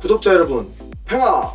구독자 여러분, 팽아!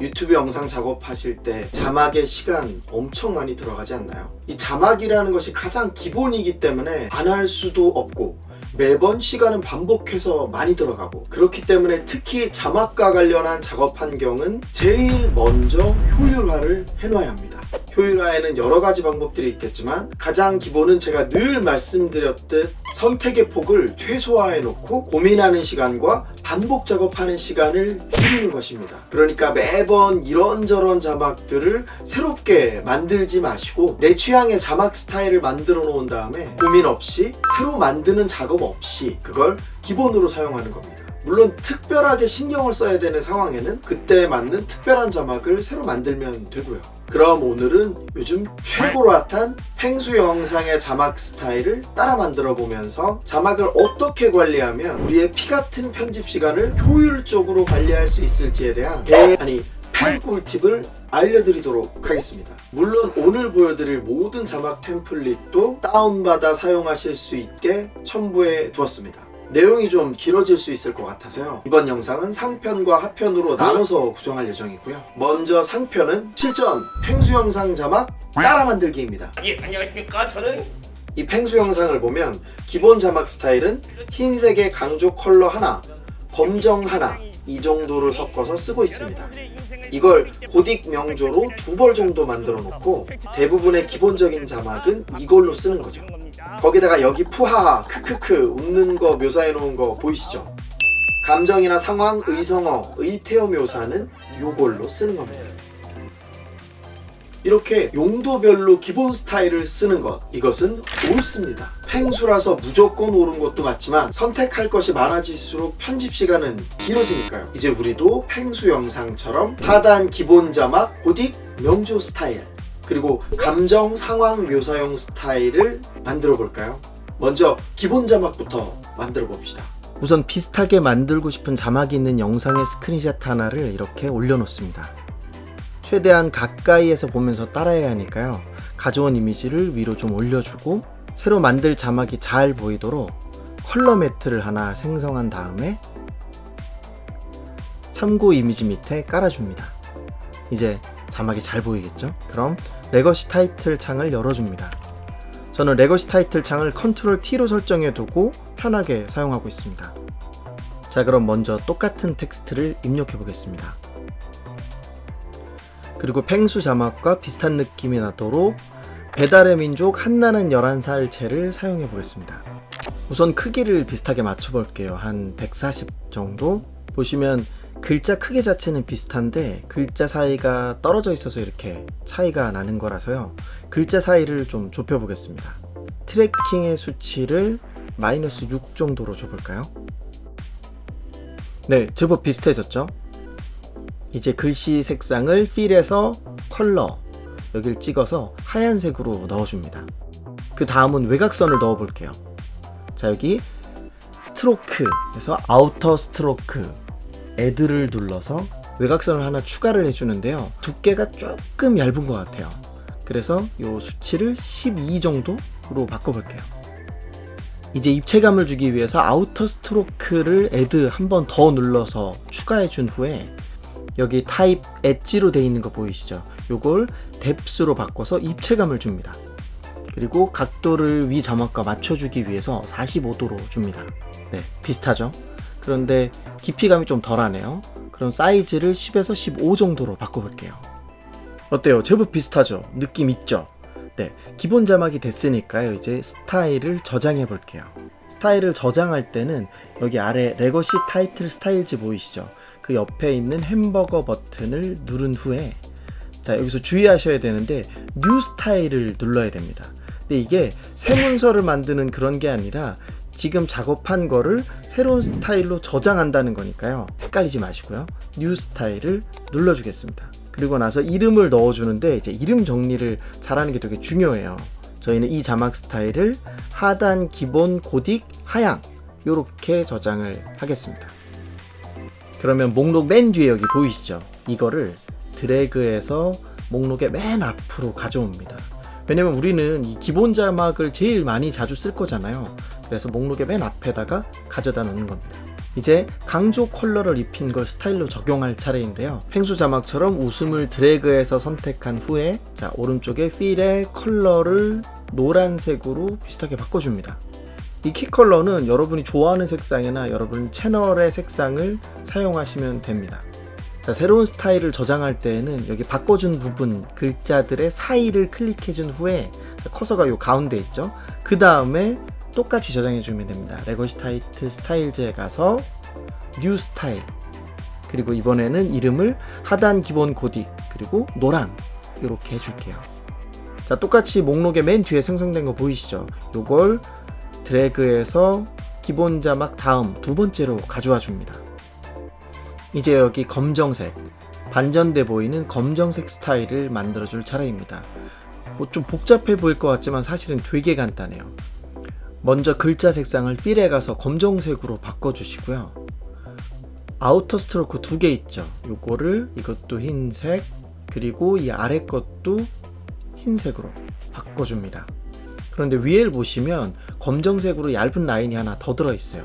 유튜브 영상 작업하실 때 자막에 시간 엄청 많이 들어가지 않나요? 이 자막이라는 것이 가장 기본이기 때문에 안 할 수도 없고 매번 시간은 반복해서 많이 들어가고 그렇기 때문에 특히 자막과 관련한 작업 환경은 제일 먼저 효율화를 해놔야 합니다. 효율화에는 여러 가지 방법들이 있겠지만 가장 기본은 제가 늘 말씀드렸듯 선택의 폭을 최소화해 놓고 고민하는 시간과 반복 작업하는 시간을 줄이는 것입니다. 그러니까 매번 이런저런 자막들을 새롭게 만들지 마시고 내 취향의 자막 스타일을 만들어 놓은 다음에 고민 없이 새로 만드는 작업 없이 그걸 기본으로 사용하는 겁니다. 물론 특별하게 신경을 써야 되는 상황에는 그때에 맞는 특별한 자막을 새로 만들면 되고요. 그럼 오늘은 요즘 최고로 핫한 펭수 영상의 자막 스타일을 따라 만들어 보면서 자막을 어떻게 관리하면 우리의 피 같은 편집 시간을 효율적으로 관리할 수 있을지에 대한 개 아니 팬 꿀팁을 알려드리도록 하겠습니다. 물론 오늘 보여드릴 모든 자막 템플릿도 다운받아 사용하실 수 있게 첨부해 두었습니다. 내용이 좀 길어질 수 있을 것 같아서요. 이번 영상은 상편과 하편으로 나눠서 구성할 예정이고요. 먼저 상편은 실전 팽수 영상 자막 따라 만들기입니다. 예, 안녕하십니까. 저는 이 팽수 영상을 보면 기본 자막 스타일은 흰색의 강조 컬러 하나, 검정 하나 이 정도를 섞어서 쓰고 있습니다. 이걸 고딕 명조로 두 벌 정도 만들어 놓고 대부분의 기본적인 자막은 이걸로 쓰는 거죠. 거기다가 여기 푸하하 크크크 웃는 거 묘사해 놓은 거 보이시죠? 감정이나 상황, 의성어, 의태어 묘사는 요걸로 쓰는 겁니다. 이렇게 용도별로 기본 스타일을 쓰는 것 이것은 옳습니다. 팽수라서 무조건 옳은 것도 맞지만 선택할 것이 많아질수록 편집 시간은 길어지니까요. 이제 우리도 팽수 영상처럼 하단 기본 자막 고딕 명조 스타일 그리고 감정 상황 묘사용 스타일을 만들어 볼까요? 먼저 기본 자막부터 만들어 봅시다. 우선 비슷하게 만들고 싶은 자막이 있는 영상의 스크린샷 하나를 이렇게 올려놓습니다. 최대한 가까이에서 보면서 따라해야 하니까요. 가져온 이미지를 위로 좀 올려주고 새로 만들 자막이 잘 보이도록 컬러 매트를 하나 생성한 다음에 참고 이미지 밑에 깔아줍니다. 이제 자막이 잘 보이겠죠? 그럼 레거시 타이틀 창을 열어줍니다. 저는 레거시 타이틀 창을 컨트롤 T로 설정해 두고 편하게 사용하고 있습니다. 자, 그럼 먼저 똑같은 텍스트를 입력해 보겠습니다. 그리고 팽수 자막과 비슷한 느낌이 나도록 배달의 민족 한나는 11살 채를 사용해 보겠습니다. 우선 크기를 비슷하게 맞춰 볼게요. 한 140 정도? 보시면 글자 크기 자체는 비슷한데 글자 사이가 떨어져 있어서 이렇게 차이가 나는 거라서요. 글자 사이를 좀 좁혀 보겠습니다. 트래킹의 수치를 마이너스 6 정도로 줘볼까요? 네, 제법 비슷해졌죠? 이제 글씨 색상을 필에서 컬러 여기를 찍어서 하얀색으로 넣어줍니다. 그 다음은 외곽선을 넣어 볼게요. 자 여기 스트로크에서 아우터 스트로크 애드를 눌러서 외곽선을 하나 추가를 해주는데요. 두께가 조금 얇은 것 같아요. 그래서 이 수치를 12 정도로 바꿔볼게요. 이제 입체감을 주기 위해서 아우터 스트로크를 애드 한 번 더 눌러서 추가해 준 후에 여기 타입 엣지로 되어 있는 거 보이시죠? 요걸 뎁스로 바꿔서 입체감을 줍니다. 그리고 각도를 위 자막과 맞춰주기 위해서 45도로 줍니다. 네, 비슷하죠? 그런데 깊이감이 좀 덜하네요. 그럼 사이즈를 10에서 15 정도로 바꿔볼게요. 어때요? 제법 비슷하죠? 느낌 있죠? 네, 기본 자막이 됐으니까요. 이제 스타일을 저장해 볼게요. 스타일을 저장할 때는 여기 아래 레거시 타이틀 스타일즈 보이시죠? 그 옆에 있는 햄버거 버튼을 누른 후에 자 여기서 주의하셔야 되는데 뉴 스타일을 눌러야 됩니다. 근데 이게 새 문서를 만드는 그런 게 아니라 지금 작업한 거를 새로운 스타일로 저장한다는 거니까요. 헷갈리지 마시고요. 뉴 스타일을 눌러주겠습니다. 그리고 나서 이름을 넣어주는데 이제 이름 정리를 잘하는 게 되게 중요해요. 저희는 이 자막 스타일을 하단 기본 고딕 하향 이렇게 저장을 하겠습니다. 그러면 목록 맨 뒤에 여기 보이시죠? 이거를 드래그해서 목록의 맨 앞으로 가져옵니다. 왜냐면 우리는 이 기본 자막을 제일 많이 자주 쓸 거잖아요. 그래서 목록의 맨 앞에다가 가져다 놓는 겁니다. 이제 강조 컬러를 입힌 걸 스타일로 적용할 차례인데요. 펭수 자막처럼 웃음을 드래그해서 선택한 후에 자 오른쪽에 필의 컬러를 노란색으로 비슷하게 바꿔줍니다. 이 키 컬러는 여러분이 좋아하는 색상이나 여러분 채널의 색상을 사용하시면 됩니다. 자, 새로운 스타일을 저장할 때에는 여기 바꿔준 부분 글자들의 사이를 클릭해준 후에 자, 커서가 요 가운데 있죠. 그 다음에 똑같이 저장해 주면 됩니다. 레거시 타이틀 스타일즈에 가서 뉴 스타일 그리고 이번에는 이름을 하단 기본 코딕 그리고 노랑 이렇게 해줄게요. 자 똑같이 목록의 맨 뒤에 생성된 거 보이시죠? 요걸 드래그해서 기본 자막 다음 두 번째로 가져와 줍니다. 이제 여기 검정색 반전돼 보이는 검정색 스타일을 만들어 줄 차례입니다. 뭐 좀 복잡해 보일 것 같지만 사실은 되게 간단해요. 먼저 글자 색상을 필에 가서 검정색으로 바꿔주시고요. 아우터 스트로크 두 개 있죠. 요거를 이것도 흰색 그리고 이 아래 것도 흰색으로 바꿔줍니다. 그런데 위에를 보시면 검정색으로 얇은 라인이 하나 더 들어 있어요.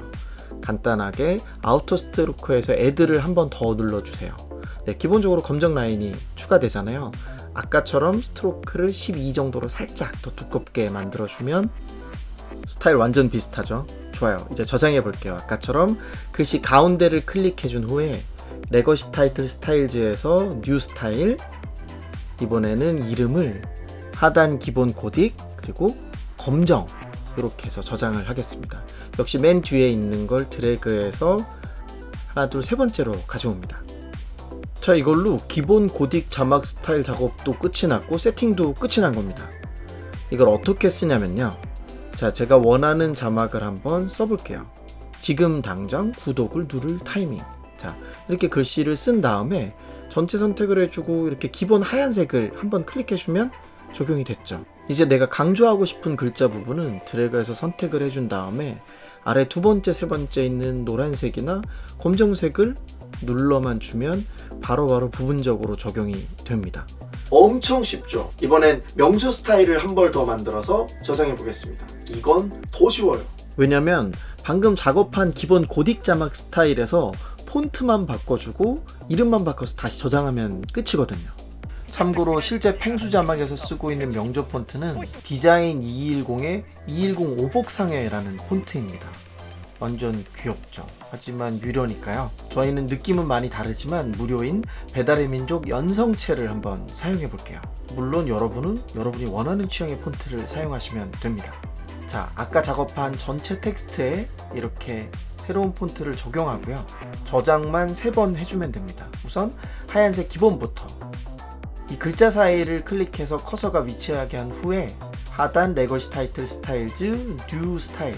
간단하게 아우터 스트로크에서 애들을 한 번 더 눌러주세요. 네, 기본적으로 검정 라인이 추가되잖아요. 아까처럼 스트로크를 12 정도로 살짝 더 두껍게 만들어주면 스타일 완전 비슷하죠. 좋아요. 이제 저장해 볼게요. 아까처럼 글씨 가운데를 클릭해 준 후에 레거시 타이틀 스타일즈에서 뉴 스타일 이번에는 이름을 하단 기본 코딕 그리고 검정 이렇게 해서 저장을 하겠습니다. 역시 맨 뒤에 있는 걸 드래그해서 하나 둘 세 번째로 가져옵니다. 자 이걸로 기본 고딕 자막 스타일 작업도 끝이 났고 세팅도 끝이 난 겁니다. 이걸 어떻게 쓰냐면요. 자, 제가 원하는 자막을 한번 써볼게요. 지금 당장 구독을 누를 타이밍. 자, 이렇게 글씨를 쓴 다음에 전체 선택을 해주고 이렇게 기본 하얀색을 한번 클릭해주면 적용이 됐죠. 이제 내가 강조하고 싶은 글자 부분은 드래그해서 선택을 해준 다음에 아래 두 번째, 세 번째 있는 노란색이나 검정색을 눌러만 주면 바로바로 부분적으로 적용이 됩니다. 엄청 쉽죠? 이번엔 명소 스타일을 한 벌 더 만들어서 저장해 보겠습니다. 이건 더 쉬워요. 왜냐면 방금 작업한 기본 고딕 자막 스타일에서 폰트만 바꿔주고 이름만 바꿔서 다시 저장하면 끝이거든요. 참고로 실제 펭수 자막에서 쓰고 있는 명조 폰트는 디자인 210의 210 오복상해라는 폰트입니다. 완전 귀엽죠. 하지만 유료니까요. 저희는 느낌은 많이 다르지만 무료인 배달의 민족 연성체를 한번 사용해 볼게요. 물론 여러분은 여러분이 원하는 취향의 폰트를 사용하시면 됩니다. 자, 아까 작업한 전체 텍스트에 이렇게 새로운 폰트를 적용하고요. 저장만 세번 해주면 됩니다. 우선 하얀색 기본부터 이 글자 사이를 클릭해서 커서가 위치하게 한 후에 하단 레거시 타이틀 스타일즈 뉴 스타일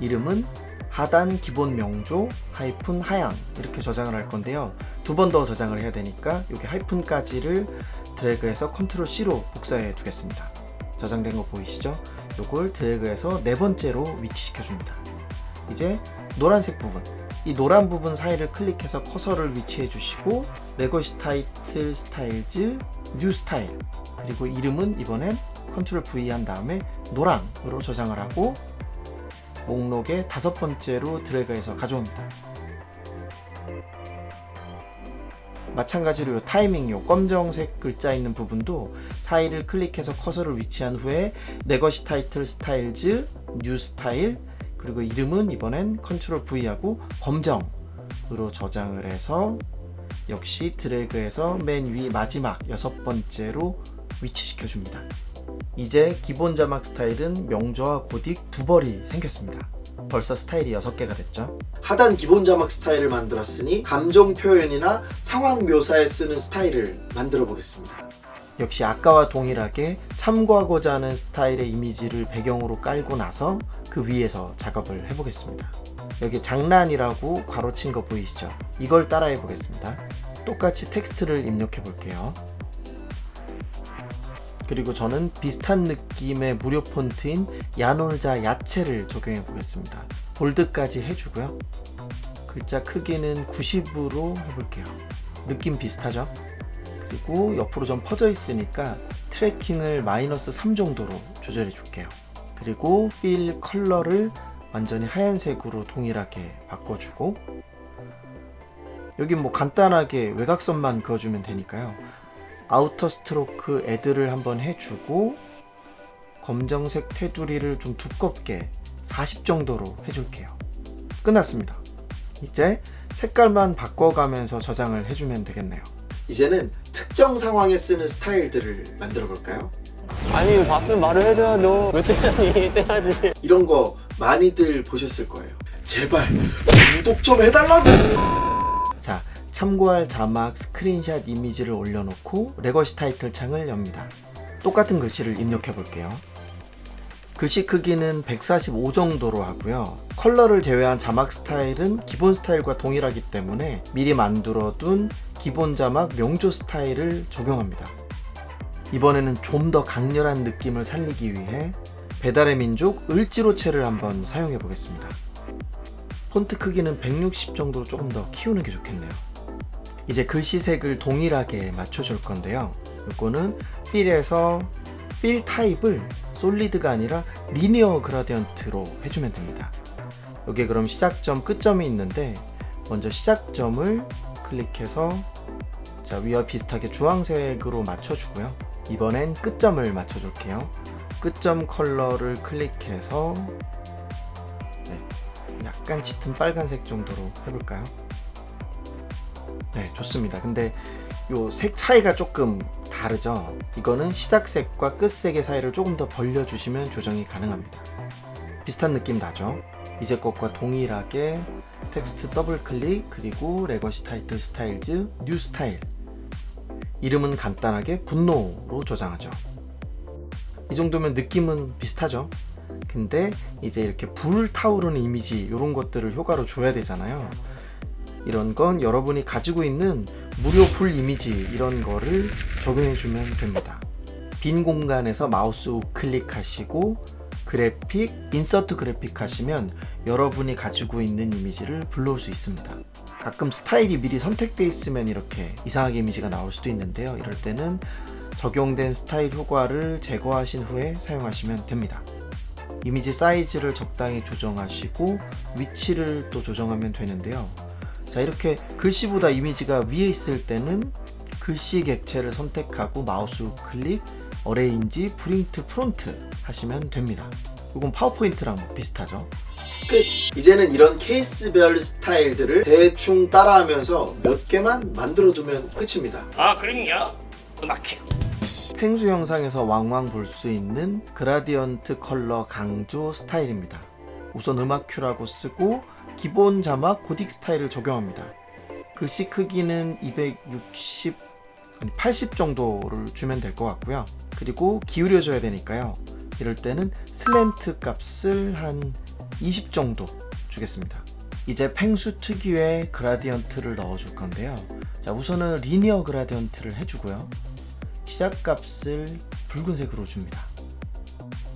이름은 하단 기본 명조 하이픈 하양 이렇게 저장을 할 건데요. 두 번 더 저장을 해야 되니까 여기 하이픈까지를 드래그해서 컨트롤 C로 복사해 두겠습니다. 저장된 거 보이시죠? 요걸 드래그해서 네 번째로 위치시켜 줍니다. 이제 노란색 부분 이 노란 부분 사이를 클릭해서 커서를 위치해 주시고 레거시 타이틀 스타일즈 뉴 스타일 그리고 이름은 이번엔 컨트롤 V 한 다음에 노랑으로 저장을 하고 목록의 다섯 번째로 드래그해서 가져옵니다. 마찬가지로 요 타이밍 요 검정색 글자 있는 부분도 사이를 클릭해서 커서를 위치한 후에 레거시 타이틀 스타일즈 뉴 스타일 그리고 이름은 이번엔 컨트롤 V하고 검정으로 저장을 해서 역시 드래그해서 맨 위 마지막 여섯 번째로 위치시켜 줍니다. 이제 기본 자막 스타일은 명조와 고딕 두 벌이 생겼습니다. 벌써 스타일이 6개가 됐죠. 하단 기본 자막 스타일을 만들었으니 감정 표현이나 상황 묘사에 쓰는 스타일을 만들어 보겠습니다. 역시 아까와 동일하게 참고하고자 하는 스타일의 이미지를 배경으로 깔고 나서 그 위에서 작업을 해보겠습니다. 여기 장난이라고 가로친 거 보이시죠? 이걸 따라해 보겠습니다. 똑같이 텍스트를 입력해 볼게요. 그리고 저는 비슷한 느낌의 무료 폰트인 야놀자 야채를 적용해 보겠습니다. 볼드까지 해주고요. 글자 크기는 90으로 해볼게요. 느낌 비슷하죠? 그리고 옆으로 좀 퍼져 있으니까 트래킹을 마이너스 3 정도로 조절해 줄게요. 그리고 필 컬러를 완전히 하얀색으로 동일하게 바꿔주고 여기 뭐 간단하게 외곽선만 그어주면 되니까요. 아우터 스트로크 애들을 한번 해주고 검정색 테두리를 좀 두껍게 40 정도로 해줄게요. 끝났습니다. 이제 색깔만 바꿔가면서 저장을 해주면 되겠네요. 이제는 특정 상황에 쓰는 스타일들을 만들어 볼까요? 아니 봤으면 말을 해줘야죠 왜 떼야지 떼야지 이런 거 많이들 보셨을 거예요. 제발 구독 좀 해달라고. 자, 참고할 자막, 스크린샷 이미지를 올려놓고 레거시 타이틀 창을 엽니다. 똑같은 글씨를 입력해 볼게요. 글씨 크기는 145 정도로 하고요. 컬러를 제외한 자막 스타일은 기본 스타일과 동일하기 때문에 미리 만들어 둔 기본 자막 명조 스타일을 적용합니다. 이번에는 좀 더 강렬한 느낌을 살리기 위해 배달의 민족 을지로체를 한번 사용해 보겠습니다. 폰트 크기는 160 정도로 조금 더 키우는 게 좋겠네요. 이제 글씨색을 동일하게 맞춰줄 건데요. 이거는 필에서 필 타입을 솔리드가 아니라 리니어 그라디언트로 해주면 됩니다. 여기에 그럼 시작점, 끝점이 있는데 먼저 시작점을 클릭해서 자 위와 비슷하게 주황색으로 맞춰주고요. 이번엔 끝점을 맞춰줄게요. 끝점 컬러를 클릭해서 네, 약간 짙은 빨간색 정도로 해볼까요? 네, 좋습니다. 근데 요 색 차이가 조금 다르죠? 이거는 시작색과 끝색의 사이를 조금 더 벌려주시면 조정이 가능합니다. 비슷한 느낌 나죠? 이제 것과 동일하게 텍스트 더블 클릭 그리고 레거시 타이틀 스타일즈 뉴 스타일 이름은 간단하게 분노로 저장하죠. 이 정도면 느낌은 비슷하죠. 근데 이제 이렇게 불 타오르는 이미지 이런 것들을 효과로 줘야 되잖아요. 이런 건 여러분이 가지고 있는 무료 불 이미지 이런 거를 적용해 주면 됩니다. 빈 공간에서 마우스 우클릭 하시고 그래픽, 인서트 그래픽 하시면 여러분이 가지고 있는 이미지를 불러올 수 있습니다. 가끔 스타일이 미리 선택되어 있으면 이렇게 이상하게 이미지가 나올 수도 있는데요. 이럴 때는 적용된 스타일 효과를 제거하신 후에 사용하시면 됩니다. 이미지 사이즈를 적당히 조정하시고 위치를 또 조정하면 되는데요. 자, 이렇게 글씨보다 이미지가 위에 있을 때는 글씨 객체를 선택하고 마우스 클릭, 어레인지, 프린트, 프론트 하시면 됩니다. 이건 파워포인트랑 비슷하죠. 끝! 이제는 이런 케이스별 스타일들을 대충 따라하면서 몇 개만 만들어주면 끝입니다. 아 그럼요 음악해 펭수 영상에서 왕왕 볼 수 있는 그라디언트 컬러 강조 스타일입니다. 우선 음악 큐라고 쓰고 기본 자막 고딕 스타일을 적용합니다. 글씨 크기는 260 아니 80 정도를 주면 될 것 같고요. 그리고 기울여줘야 되니까요. 이럴 때는 슬랜트 값을 한 20 정도 주겠습니다. 이제 펭수 특유의 그라디언트를 넣어줄 건데요. 자, 우선은 리니어 그라디언트를 해주고요. 시작 값을 붉은색으로 줍니다.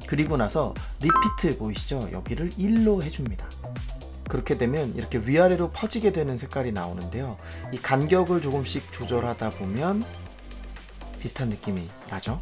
그리고 나서 리피트 보이시죠? 여기를 1로 해줍니다. 그렇게 되면 이렇게 위아래로 퍼지게 되는 색깔이 나오는데요. 이 간격을 조금씩 조절하다 보면 비슷한 느낌이 나죠?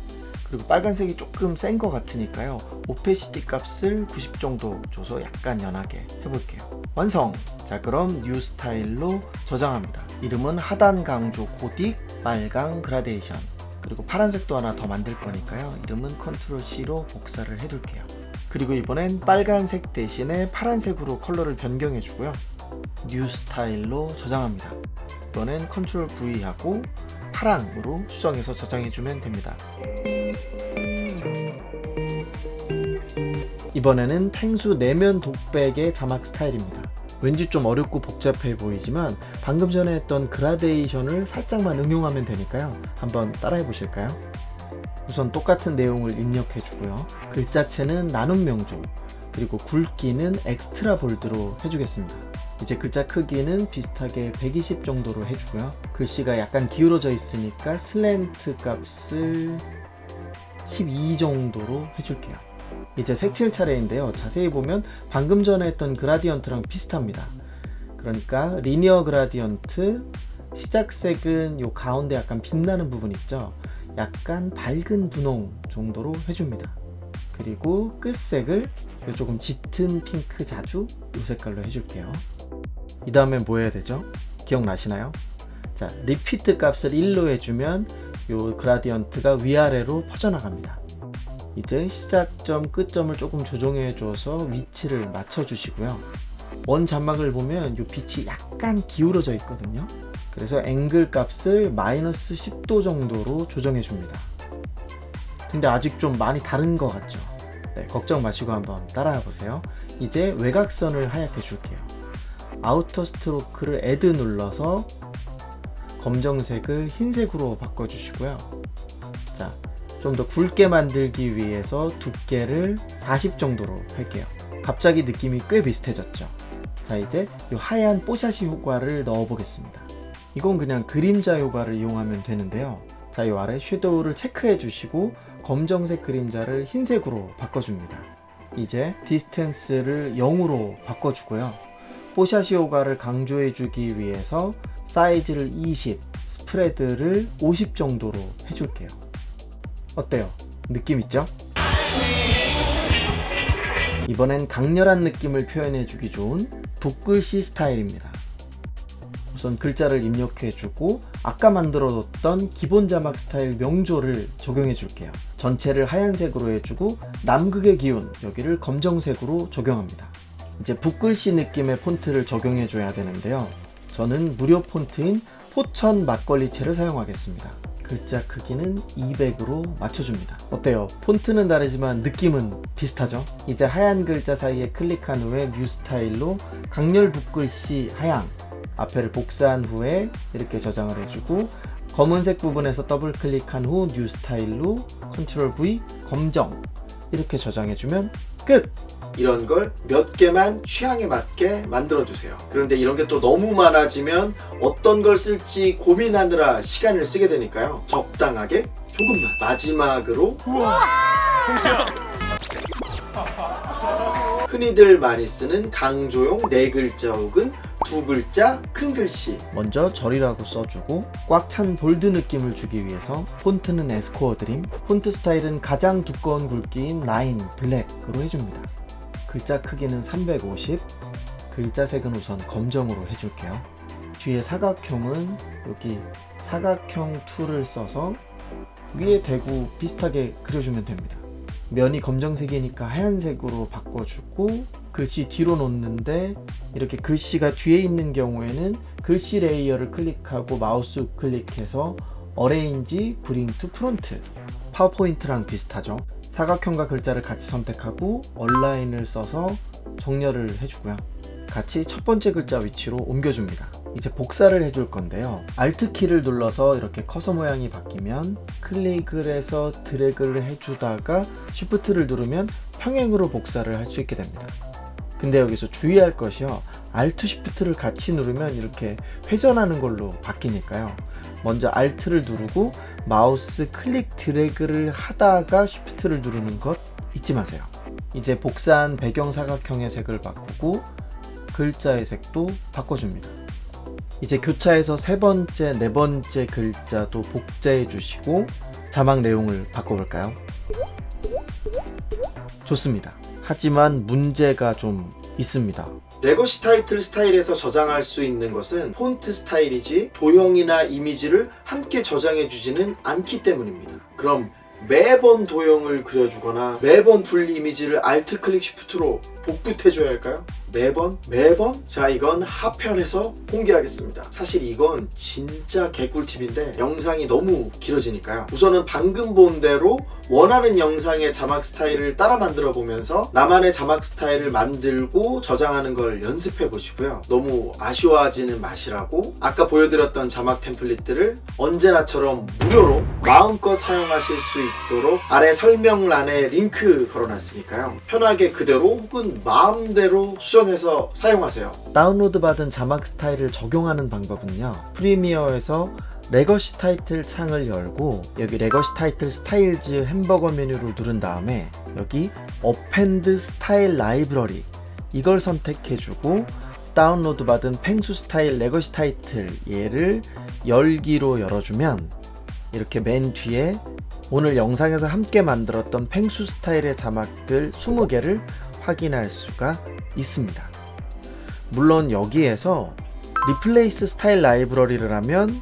그리고 빨간색이 조금 센 것 같으니까요. 오페시티 값을 90 정도 줘서 약간 연하게 해볼게요. 완성! 자, 그럼 뉴 스타일로 저장합니다. 이름은 하단 강조 코딕 빨강 그라데이션. 그리고 파란색도 하나 더 만들 거니까요. 이름은 컨트롤 C로 복사를 해둘게요. 그리고 이번엔 빨간색 대신에 파란색으로 컬러를 변경해 주고요. 뉴 스타일로 저장합니다. 이번엔 컨트롤 V 하고 파랑으로 수정해서 저장해 주면 됩니다. 이번에는 펭수 내면 독백의 자막 스타일입니다. 왠지 좀 어렵고 복잡해 보이지만 방금 전에 했던 그라데이션을 살짝만 응용하면 되니까요. 한번 따라해 보실까요? 우선 똑같은 내용을 입력해 주고요. 글자체는 나눔 명조, 그리고 굵기는 엑스트라 볼드로 해주겠습니다. 이제 글자 크기는 비슷하게 120 정도로 해주고요. 글씨가 약간 기울어져 있으니까 슬랜트 값을 12 정도로 해줄게요. 이제 색칠 차례인데요. 자세히 보면 방금 전에 했던 그라디언트랑 비슷합니다. 그러니까 리니어 그라디언트 시작색은 요 가운데 약간 빛나는 부분 있죠. 약간 밝은 분홍 정도로 해줍니다. 그리고 끝색을 요 조금 짙은 핑크 자주 이 색깔로 해줄게요. 이 다음에 뭐 해야 되죠? 기억나시나요? 자, 리피트 값을 1로 해주면 요 그라디언트가 위아래로 퍼져나갑니다. 이제 시작점, 끝점을 조금 조정해 줘서 위치를 맞춰 주시고요. 원 자막을 보면 요 빛이 약간 기울어져 있거든요. 그래서 앵글 값을 마이너스 10도 정도로 조정해 줍니다. 근데 아직 좀 많이 다른 것 같죠? 네, 걱정 마시고 한번 따라해 보세요. 이제 외곽선을 하얗게 줄게요. 아우터 스트로크를 애드 눌러서 검정색을 흰색으로 바꿔주시고요. 자, 좀 더 굵게 만들기 위해서 두께를 40 정도로 할게요. 갑자기 느낌이 꽤 비슷해졌죠. 자, 이제 이 하얀 뽀샤시 효과를 넣어 보겠습니다. 이건 그냥 그림자 효과를 이용하면 되는데요. 자, 이 아래 섀도우를 체크해 주시고 검정색 그림자를 흰색으로 바꿔줍니다. 이제 디스텐스를 0으로 바꿔주고요. 뽀샤시 효과를 강조해 주기 위해서 사이즈를 20, 스프레드를 50 정도로 해줄게요. 어때요? 느낌 있죠? 이번엔 강렬한 느낌을 표현해주기 좋은 붓글씨 스타일입니다. 우선 글자를 입력해 주고 아까 만들어 뒀던 기본 자막 스타일 명조를 적용해 줄게요. 전체를 하얀색으로 해주고 남극의 기운 여기를 검정색으로 적용합니다. 이제 붓글씨 느낌의 폰트를 적용해 줘야 되는데요. 저는 무료 폰트인 포천 막걸리체를 사용하겠습니다. 글자 크기는 200으로 맞춰줍니다. 어때요? 폰트는 다르지만 느낌은 비슷하죠? 이제 하얀 글자 사이에 클릭한 후에 뮤 스타일로 강렬 붓글씨 하양 앞에를 복사한 후에 이렇게 저장을 해주고 검은색 부분에서 더블 클릭한 후 뉴 스타일로 컨트롤 V 검정 이렇게 저장해주면 끝! 이런 걸 몇 개만 취향에 맞게 만들어 주세요. 그런데 이런 게 또 너무 많아지면 어떤 걸 쓸지 고민하느라 시간을 쓰게 되니까요. 적당하게 조금만 마지막으로 흔히들 많이 쓰는 강조용 네 글자 혹은 두 글자 큰 글씨. 먼저 절이라고 써주고 꽉 찬 볼드 느낌을 주기 위해서 폰트는 에스코어 드림 폰트 스타일은 가장 두꺼운 굵기인 라인 블랙으로 해줍니다. 글자 크기는 350 글자 색은 우선 검정으로 해줄게요. 뒤에 사각형은 여기 사각형 툴을 써서 위에 대고 비슷하게 그려주면 됩니다. 면이 검정색이니까 하얀색으로 바꿔주고 글씨 뒤로 놓는데 이렇게 글씨가 뒤에 있는 경우에는 글씨 레이어를 클릭하고 마우스 클릭해서 어레인지 브링 투 프론트 파워포인트랑 비슷하죠. 사각형과 글자를 같이 선택하고 얼라인을 써서 정렬을 해주고요. 같이 첫 번째 글자 위치로 옮겨줍니다. 이제 복사를 해줄 건데요. Alt 키를 눌러서 이렇게 커서 모양이 바뀌면 클릭을 해서 드래그를 해주다가 Shift를 누르면 평행으로 복사를 할 수 있게 됩니다 근데 여기서 주의할 것이요. Alt Shift를 같이 누르면 이렇게 회전하는 걸로 바뀌니까요. 먼저 Alt를 누르고 마우스 클릭 드래그를 하다가 Shift를 누르는 것 잊지 마세요. 이제 복사한 배경 사각형의 색을 바꾸고 글자의 색도 바꿔줍니다. 이제 교차에서 세 번째, 네 번째 글자도 복제해 주시고 자막 내용을 바꿔볼까요? 좋습니다. 하지만 문제가 좀 있습니다. 레거시 타이틀 스타일에서 저장할 수 있는 것은 폰트 스타일이지 도형이나 이미지를 함께 저장해 주지는 않기 때문입니다. 그럼 매번 도형을 그려주거나 매번 풀 이미지를 Alt 클릭 Shift로 복붙해 줘야 할까요? 매번? 매번? 자 이건 하편에서 공개하겠습니다. 사실 이건 진짜 개꿀팁인데 영상이 너무 길어지니까요. 우선은 방금 본 대로 원하는 영상의 자막 스타일을 따라 만들어 보면서 나만의 자막 스타일을 만들고 저장하는 걸 연습해 보시고요. 너무 아쉬워하지는 마시라고 아까 보여드렸던 자막 템플릿들을 언제나처럼 무료로 마음껏 사용하실 수 있도록 아래 설명란에 링크 걸어놨으니까요. 편하게 그대로 혹은 마음대로 수정 해서 사용하세요. 다운로드 받은 자막 스타일을 적용하는 방법은요. 프리미어에서 레거시 타이틀 창을 열고 여기 레거시 타이틀 스타일즈 햄버거 메뉴를 누른 다음에 여기 어펜드 스타일 라이브러리 이걸 선택해주고 다운로드 받은 펭수 스타일 레거시 타이틀 얘를 열기로 열어주면 이렇게 맨 뒤에 오늘 영상에서 함께 만들었던 펭수 스타일의 자막들 20개를 확인할 수가 있습니다. 물론 여기에서 리플레이스 스타일 라이브러리를 하면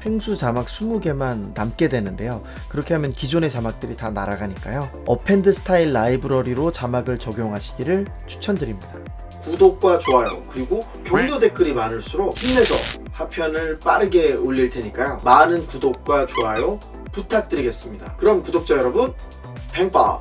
펭수 자막 20개만 남게 되는데요. 그렇게 하면 기존의 자막들이 다 날아가니까요. 어펜드 스타일 라이브러리로 자막을 적용하시기를 추천드립니다. 구독과 좋아요 그리고 격려 댓글이 많을수록 힘내서 하편을 빠르게 올릴 테니까요. 많은 구독과 좋아요 부탁드리겠습니다. 그럼 구독자 여러분 팽빠